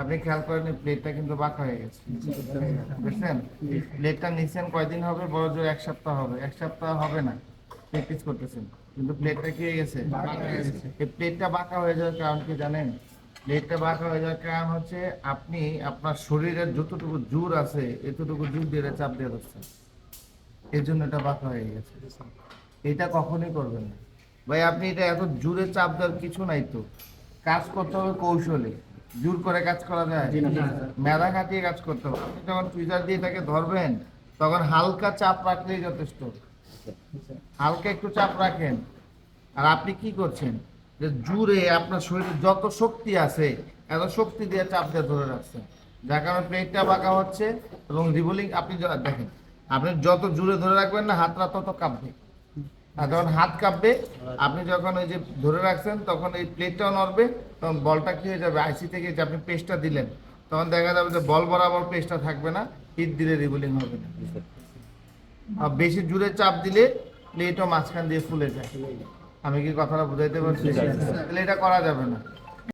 আপনি খেয়াল করেন প্লেটটা কিন্তু বাঁকা হয়ে গেছে। বুঝছেন? প্লেটটা নিচ্ছেন কয়দিন হবে? বড় জোর এক সপ্তাহ হবে। এক সপ্তাহ হবে না। প্র্যাকটিস করতেছেন। কিন্তু প্লেটটা কি হয়ে গেছে? এই প্লেটটা বাঁকা হয়ে যাওয়ার কারণ কি জানেন? প্লেটটা বাঁকা হয়ে যাওয়ার কারণ হচ্ছে আপনি আপনার শরীরের যতটুকু জোর আছে, এতটুকু জোর দিয়ে চাপ দিয়ে ধরছেন। এর জন্য এটা বাঁকা হয়ে গেছে। এটা কখনোই করবেন না। ভাই, আপনি এটা এত জোরে চাপ দেওয়ার কিছু নাই তো। কাজ করতে হবে কৌশলে। জোর করে কাজ করা যায়। মেধা খাটিয়ে কাজ করতে হবে। আপনি যখন টুইজার দিয়ে তাকে ধরবেন তখন হালকা চাপ রাখলেই যথেষ্ট। হালকা একটু চাপ রাখেন। আর আপনি কি করছেন? যে জুড়ে আপনার শরীরে যত শক্তি আছে এত শক্তি দিয়ে চাপ দিয়ে ধরে রাখছেন। যার কারণে প্লেটটা বাঁকা হচ্ছে এবং রিবোলিং আপনি দেখেন আপনি যত জুড়ে ধরে রাখবেন না হাতটা তত কাঁপবে। আর যখন হাত কাঁপবে আপনি যখন ওই যে ধরে রাখছেন তখন এই প্লেটটাও নড়বে তখন বলটা কী হয়ে যাবে? আইসি থেকে যে আপনি পেস্টটা দিলেন তখন দেখা যাবে যে বল বরাবর পেস্টটা থাকবে না হিট দিলে রিবুলিং হবে না। আর বেশি জুড়ে চাপ দিলে প্লেটও মাঝখান দিয়ে ফুলে যায়। আমি কি কথাটা বুঝাইতে পারছি। তাহলে এটা করা যাবে না।